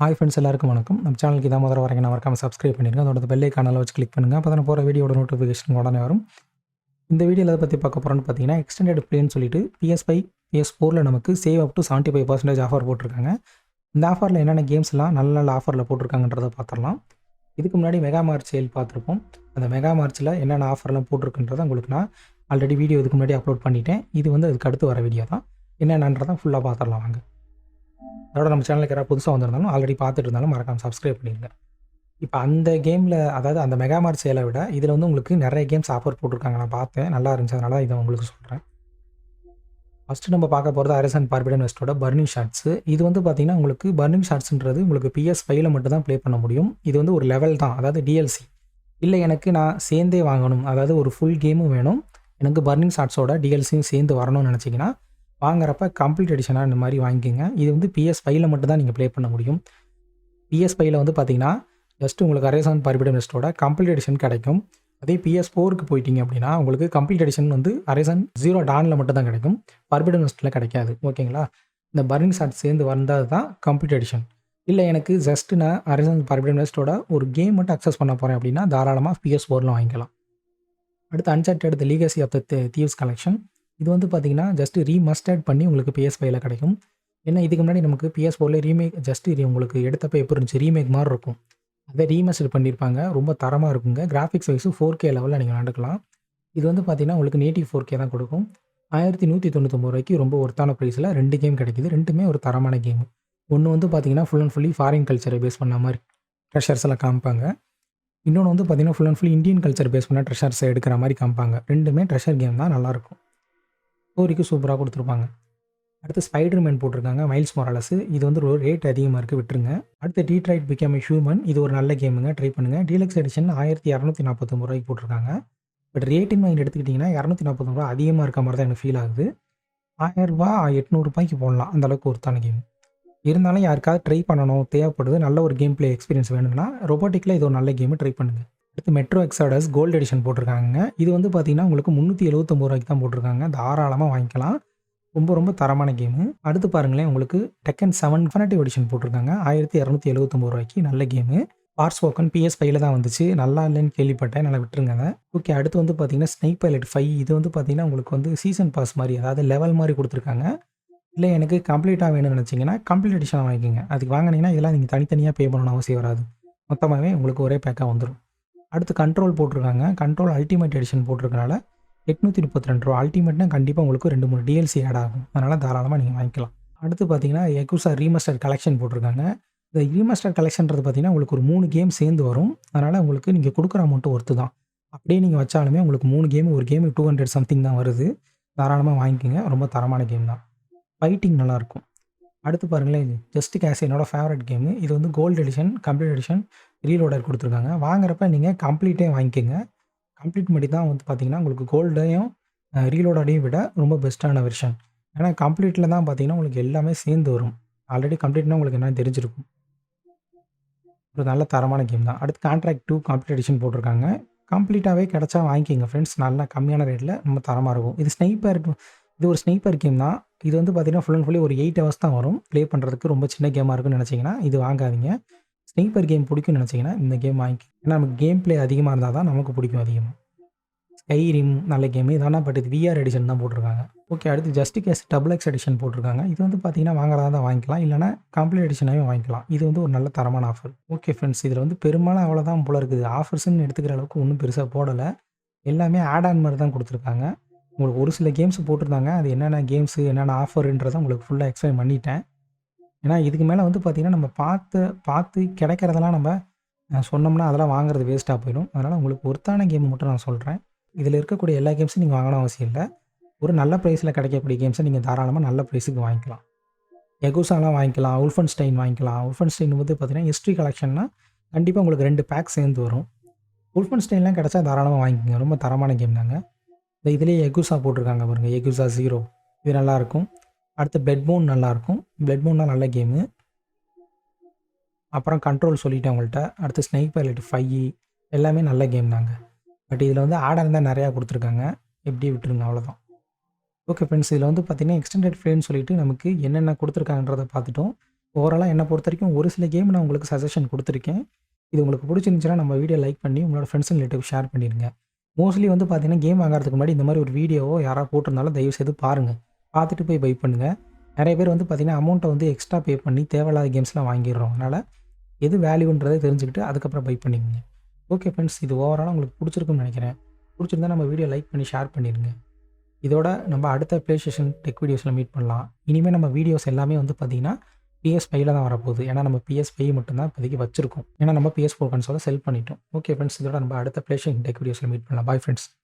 Hi friends எல்லாருக்கும் வணக்கம். நம்ம சேனலுக்கு இதான் முதல்ல வரைக்கும் நான் மறக்காமல் சப்ஸ்கிரைப் பண்ணிடுங்க. அதோட பெல்லை வச்சு கிளிக் பண்ணுங்கள் அப்போ தான் போகிற வீடியோட நோட்டிஃபிகேஷன் உடனே வரும். இந்த வீடியோவில் எதை பற்றி பார்க்க போகிறோன்னு பார்த்தீங்கன்னா எக்ஸ்டெண்டட் பிளேன்னு சொல்லிட்டு பிஎஸ் ஃபைவ் பிஎஸ் ஃபோரில் நமக்கு save up to seventy five percentage offer போட்டிருக்காங்க. இந்த ஆஃபரில் என்னென்ன கேம்ஸ்லாம் நல்ல நல்ல ஆஃபரில் போட்டிருக்காங்கன்றதை பார்த்துடலாம். இதுக்கு முன்னாடி மெகா மார்ச் சேல் பார்த்துருப்போம். அந்த மெகா மார்ச்சில் என்னென்ன ஆஃபர்லாம் போட்டிருக்குன்றதை உங்களுக்கு நான் ஆல்ரெடி வீடியோ இதுக்கு முன்னாடி அப்லோட் பண்ணிட்டேன். இது வந்து அதுக்கு அடுத்து வர வீடியோ தான். என்னென்னன்றதை ஃபுல்லாக பார்த்துடலாம் வாங்க. அதோட நம்ம சேனலுக்கு யாராவது புதுசாக வந்திருந்தாலும் ஆல்ரெடி பார்த்துட்டு இருந்தாலும் மறக்காமல் சப்ஸ்கிரைப் பண்ணிடுங்க. இப்போ அந்த கேமில் அதாவது அந்த மெகாமார்ட் சேலை விட இதில் வந்து உங்களுக்கு நிறைய கேம்ஸ் ஆஃபர் போட்டிருக்காங்க. நான் பார்த்தேன். நல்லா இருந்துச்சு. அதனால் இதை உங்களுக்கு சொல்கிறேன் ஃபஸ்ட்டு நம்ம பார்க்க போகிறது அரசன் பார்பிடன் வெஸ்டோட பர்னிங் ஷாட்ஸு இது வந்து பார்த்தீங்கன்னா உங்களுக்கு பர்னிங் ஷாட்ஸ்ன்றது உங்களுக்கு பிஎஸ் ஃபைவ்ல மட்டும் தான் ப்ளே பண்ண முடியும். இது வந்து ஒரு லெவல் தான். அதாவது டிஎல்சி இல்லை எனக்கு நான் சேர்ந்தே வாங்கணும். அதாவது ஒரு ஃபுல் கேமும் வேணும். எனக்கு பர்னிங் ஷாட்ஸோட டிஎல்சியும் சேர்ந்து வரணும்னு நினச்சிங்கன்னா வாங்குறப்ப கம்ப்ளீட் எடிஷனாக இந்த மாதிரி வாங்கிக்கோங்க. இது வந்து பிஎஸ் ஃபைவ்ல மட்டும் தான் நீங்கள் ப்ளே பண்ண முடியும். பிஎஸ் ஃபைவ்ல வந்து பார்த்தீங்கன்னா ஜஸ்ட் உங்களுக்கு அரேசான் பர்பிடம் வெஸ்ட்டோட கம்ப்ளீட் எடிஷன் கிடைக்கும். அதே பிஎஸ் ஃபோருக்கு போயிட்டீங்க அப்படின்னா உங்களுக்கு கம்ப்ளீட் எடிஷன் வந்து அரேசன் ஜீரோ டானில் மட்டும் தான் கிடைக்கும். பர்பிடம் வெஸ்ட்டில் கிடைக்காது. ஓகேங்களா? இந்த பர்னிங் ஷாட் சேர்ந்து வந்தால் தான் கம்ப்ளீட் எடிஷன் இல்லை எனக்கு ஜஸ்ட் நான் அரேசான் பர்பிடம் வெஸ்ட்டோட ஒரு கேம் மட்டும் அக்சஸ் பண்ண போகிறேன் அப்படின்னா தாராளமாக பிஎஸ் ஃபோரில் வாங்கிக்கலாம். அடுத்து அன்சார்ட் எடுத்த legacy of the thieves collection இது வந்து பார்த்தீங்கன்னா ஜஸ்ட் ரீமஸ்டர்ட் பண்ணி உங்களுக்கு பிஎஸ் ஃபைவ்ல கிடைக்கும். ஏன்னா இதுக்கு முன்னாடி நமக்கு பிஎஸ் ஃபோரில் ரீமேக் ஜஸ்ட் உங்களுக்கு எடுத்தப்போ எப்படி இருந்துச்சு ரீமேக் மாதிரி இருக்கும். அதை ரீமஸ்டர் பண்ணியிருப்பாங்க ரொம்ப தரமாக இருக்குங்க. கிராஃபிக்ஸ் வைஸும் ஃபோர் கே லெவலில் நீங்கள் நடக்கலாம். இது வந்து பார்த்தீங்கன்னா உங்களுக்கு நேட்டிவ் ஃபோர் கே தான் கொடுக்கும். ஆயிரத்தி நூற்றி தொண்ணூத்தொம்பது ரூபாய்க்கு ரொம்ப ஒருத்தான ப்ரைஸில் ரெண்டு கேம் கிடைக்குது. ரெண்டுமே ஒரு தரமான கேம் ஒன்று வந்து பார்த்தீங்கன்னா ஃபுல் அண்ட் ஃபுல்லி ஃபாரின் கல்ச்சரை பேஸ் பண்ண மாதிரி ட்ரெஷர்ஸ் எல்லாம் காமிப்பாங்க. இன்னொன்று வந்து பார்த்தீங்கன்னா full and full Indian culture based பண்ண ட்ரெஷர்ஸை எடுக்கிற மாதிரி காமிப்பாங்க. ரெண்டுமே ட்ரெஷர் கேம் தான் நல்லாயிருக்கும் ஸ்டோரிக்கு சூப்பராக கொடுத்துருப்பாங்க. அடுத்து ஸ்பைடர் மேன் போட்டிருக்காங்க மைல்ஸ் மொராலஸ் இது வந்து ஒரு ரேட் அதிகமாக இருக்குது விட்டுருங்க. அடுத்து டீட்ரைட் பிகம் ஹியூமன் இது ஒரு நல்ல கேமுங்க ட்ரை பண்ணுங்கள் டீலக்ஸ் எடிஷன் ஆயிரத்தி இரநூத்தி நாற்பத்தொம்பது ரூபாய்க்கு போட்டிருக்காங்க. பட் ரேட்டின் மைண்ட் எடுத்துக்கிட்டிங்கன்னா இரநூத்தி நாற்பத்தொம்பது ரூபா அதிகமாக இருக்க மாதிரி தான் எனக்கு ஃபீல் ஆகுது. ஆயிரரூபா எட்நூறுபாய்க்கு போடலாம். அந்தளவுக்கு ஒருத்தான கேம் இருந்தாலும் யாருக்காவது ட்ரை பண்ணணும் தேவைப்படுது நல்ல ஒரு கேம் பிளே எக்ஸ்பீரியன்ஸ் வேணும்னா ரொபோட்டிக்கில் இது ஒரு நல்ல கேமு ட்ரை பண்ணுங்கள் அடுத்து மெட்ரோ எக்ஸாடஸ் கோல்டு எடிஷன் போட்டிருக்காங்க. இது வந்து பார்த்தீங்கன்னா உங்களுக்கு முந்நூற்றி எழுபத்தொம்பது ரூபாய்க்கு தான் போட்டிருக்காங்க. தாராளமாக வாங்கிக்கலாம். ரொம்ப ரொம்ப தரமான கேமு அடுத்து பாருங்களேன் உங்களுக்கு டெக்கன் செவன் ஃபனட்டிவ் எடிஷன் போட்டிருக்காங்க. ஆயிரத்தி இரநூத்தி எழுபத்தொம்பது ரூபாய்க்கு நல்ல கேமு பார்ஸ் ஓக்கன் பிஎஸ் ஃபைவ்ல தான் வந்துச்சு. நல்லா இல்லைன்னு கேள்விப்பட்டேன். நல்லா விட்டுருங்க. ஓகே அடுத்து வந்து பார்த்தீங்கன்னா ஸ்னைக் பைலட் ஃபைவ் இது வந்து பார்த்தீங்கன்னா உங்களுக்கு வந்து சீசன் பாஸ் மாதிரி அதாவது லெவல் மாதிரி கொடுத்துருக்காங்க. இல்லை எனக்கு கம்ப்ளீட்டாக வேணும்னு நினச்சிங்கன்னா கம்ப்ளீட் எடிஷன் வாங்கிக்கோங்க. அதுக்கு வாங்கினீங்கன்னா இதெல்லாம் நீங்கள் தனித்தனியாக பே பண்ணணும் அவசியம் வராது. மொத்தமாகவே உங்களுக்கு ஒரே பேக்காக வந்துடும் அடுத்து கண்ட்ரோல் போட்டிருக்காங்க. கண்ட்ரோல் அல்டிமேட் எடிஷன் போட்டிருக்கனால எட்நூற்றி முப்பத்தி ரெண்டு ரூபா. அல்டிமேட்னா கண்டிப்பாக உங்களுக்கு ரெண்டு மூணு டிஎல்சி ஆட் ஆகும். அதனால் தாராளமாக நீங்கள் வாங்கிக்கலாம். அடுத்து பார்த்தீங்கன்னா எக்குசா ரீமஸ்டர் கலெக்ஷன் போட்டிருக்காங்க. இந்த ரீமஸ்டர் கலெக்ஷன்றது பார்த்தீங்கன்னா உங்களுக்கு ஒரு மூணு கேம் சேர்ந்து வரும். அதனால் உங்களுக்கு நீங்கள் கொடுக்குற அமௌண்ட்டு ஒர்த்து தான் அப்படியே நீங்கள் வச்சாலுமே உங்களுக்கு மூணு கேம் ஒரு கேமு டூ ஹண்ட்ரட் சம்திங் தான் வருது. தாராளமாக வாங்கிக்கோங்க. ரொம்ப தரமான கேம் தான். ஃபைட்டிங் நல்லாயிருக்கும் அடுத்து பாருங்களேன் ஜஸ்ட் கேஸ் என்னோட ஃபேவரட் கேமு இது வந்து gold edition complete edition reloader கொடுத்துருக்காங்க. வாங்குறப்ப நீங்கள் கம்ப்ளீட்டே வாங்கிக்கோங்க. கம்ப்ளீட் மட்டும் தான் வந்து பார்த்தீங்கன்னா உங்களுக்கு கோல்டையும் ரீலோடரையும் விட ரொம்ப பெஸ்ட்டான வெர்ஷன் ஏன்னா கம்ப்ளீட்டில் தான் பார்த்தீங்கன்னா உங்களுக்கு எல்லாமே சேர்ந்து வரும். ஆல்ரெடி கம்ப்ளீட்னா உங்களுக்கு என்ன தெரிஞ்சிருக்கும். ஒரு நல்ல தரமான கேம் தான். அடுத்து கான்ட்ராக்ட் டூ கம்ப்ளீட் எடிஷன் போட்டிருக்காங்க. கம்ப்ளீட்டாகவே கிடச்சா வாங்கிக்கிங்க ஃப்ரெண்ட்ஸ் நல்லா கம்மியான ரேட்டில் ரொம்ப தரமாக இருக்கும். இது ஸ்னைப்பர் இது ஒரு ஸ்னீப்பர் கேம் தான். இது வந்து பார்த்தீங்கன்னா ஃபுல் அண்ட் ஃபுல்லி ஒரு எயிட் ஹவர்ஸ் தான் வரும். ப்ளே பண்ணுறதுக்கு ரொம்ப சின்ன கேமாக இருக்குன்னு நினச்சிங்கன்னா இது வாங்காதீங்க. ஸ்னீப்பர் கேம் பிடிக்கும்னு நினச்சிங்கன்னா இந்த கேம் வாங்கி ஏன்னா நமக்கு கேம் ப்ளே அதிகமாக இருந்தால் தான் நமக்கு பிடிக்கும் அதிகமாக ஸ்கை ரீம் நல்ல கேம் இதெல்லாம் பட் இது விஆர் எடிஷன் தான் போட்டிருக்காங்க. ஓகே அடுத்து just cause double X edition போட்டிருக்காங்க. இது வந்து பார்த்தீங்கன்னா வாங்குறதா தான் வாங்கிக்கலாம். இல்லைனா கம்ப்ளீட் எடிஷனாகவே வாங்கிக்கலாம். இது வந்து ஒரு நல்ல தரமான ஆஃபர் ஓகே ஃப்ரெண்ட்ஸ் இதில் வந்து பெரும்பாலும் அவ்வளோதான் போல இருக்குது. ஆஃபர்ஸ்ன்னு எடுத்துக்கிற அளவுக்கு ஒன்றும் பெருசாக போடலை. எல்லாமே ஆட் ஆன் மாதிரி தான் கொடுத்துருக்காங்க. உங்களுக்கு ஒரு சில கேம்ஸ் போட்டிருந்தாங்க. அது என்னென்ன கேம்ஸு என்னென்ன ஆஃபருன்றதை உங்களுக்கு ஃபுல்லாக எக்ஸ்பிளைன் பண்ணிட்டேன். ஏன்னா இதுக்கு மேலே வந்து பார்த்திங்கன்னா நம்ம பார்த்து பார்த்து கிடைக்கிறதெல்லாம் நம்ம சொன்னோம்னா அதெல்லாம் வாங்குறது வேஸ்ட்டாக போயிடும். அதனால் உங்களுக்கு ஒருத்தான கேம் மட்டும் நான் சொல்கிறேன் இதில் இருக்கக்கூடிய எல்லா கேம்ஸும் நீங்கள் வாங்கணும் அவசியம் இல்லை. ஒரு நல்ல ப்ரைஸில் கிடைக்கக்கூடிய கேம்ஸை நீங்கள் தாராளமாக நல்ல ப்ரைஸுக்கு வாங்கிக்கலாம். எகுசாலாம் வாங்கிக்கலாம் உல்ஃபன் ஸ்டைன் வாங்கிக்கலாம். உல்ஃபன் ஸ்டைன் வந்து பார்த்தீங்கன்னா ஹிஸ்ட்ரி கலெக்ஷன்னா கண்டிப்பாக உங்களுக்கு ரெண்டு பேக் சேர்ந்து வரும். உல்ஃபன் ஸ்டைன்லாம் கிடச்சா தாராளமாக வாங்கிக்கோங்க. ரொம்ப தரமான கேம் தாங்க. இந்த இதுலேயே எகுசா போட்டிருக்காங்க பாருங்கள் எகுசா ஜீரோ இது நல்லாயிருக்கும். அடுத்து பிளட் போன் நல்லாயிருக்கும். பிளட் போன்னா நல்ல கேமு அப்புறம் கண்ட்ரோல் சொல்லிட்டேன் உங்கள்கிட்ட அடுத்து ஸ்னேக் பைலட் ஃபைவ் எல்லாமே நல்ல கேம் தாங்க. பட் இதில் வந்து ஆர்டர் தான் நிறையா கொடுத்துருக்காங்க. எப்படி விட்டுருங்க அவ்வளோதான் ஓகே ஃப்ரெண்ட்ஸ் இதில் வந்து பார்த்திங்கன்னா எக்ஸ்டெண்டட் ஃப்ரேம்னு சொல்லிட்டு நமக்கு என்னென்ன கொடுத்துருக்காங்கன்றதை பார்த்துட்டோம். ஓவராலாக என்னை பொறுத்த வரைக்கும் ஒரு சில கேம் நான் உங்களுக்கு சஜஷன் கொடுத்துருக்கேன். இது உங்களுக்கு பிடிச்சிருந்துச்சுன்னா நம்ம வீடியோ லைக் பண்ணி உங்களோட ஃப்ரெண்ட்ஸ் ரிலேட்டிவ் ஷேர் பண்ணிடுங்க மோஸ்ட்லி வந்து பார்த்தீங்கன்னா கேம் வாங்குறதுக்கு முன்னாடி இந்த மாதிரி ஒரு வீடியோவோ யாராவது போட்டிருந்தாலும் தயவு செய்து பாருங்கள் பார்த்துட்டு போய் பை பண்ணுங்கள் நிறைய பேர் வந்து பார்த்திங்கன்னா அமௌண்ட்டை வந்து எக்ஸ்ட்ரா பே பண்ணி தேவையில்லாத கேம்ஸ்லாம் வாங்கிடுறோம். அதனால் எது வேல்யூன்றதை தெரிஞ்சுக்கிட்டு அதுக்கப்புறம் பை பண்ணிக்கோங்க. ஓகே ஃப்ரெண்ட்ஸ் இது ஓவராலாக உங்களுக்கு பிடிச்சிருக்குன்னு நினைக்கிறேன். பிடிச்சிருந்தா நம்ம வீடியோ லைக் பண்ணி ஷேர் பண்ணிடுங்க. இதோட நம்ம அடுத்த ப்ளே ஸ்டேஷன் டெக் வீடியோஸில் மீட் பண்ணலாம். இனிமேல் நம்ம வீடியோஸ் எல்லாமே வந்து பார்த்தீங்கன்னா பிஎஸ் ஃபைவ்ல தான் வரப்போகுது. ஏன்னா நம்ம பிஎஸ் ஃபைவ் மட்டும்தான் இப்போதைக்கு வச்சிருக்கோம். ஏன்னா நம்ம பிஎஸ் ஃபோர் கன்சோலை செல் பண்ணிட்டோம். ஓகே ஃப்ரெண்ட்ஸ் இதோட நம்ம அடுத்த ப்ளே டெக் வீடியோஸில் மீட் பண்ணலாம். Bye friends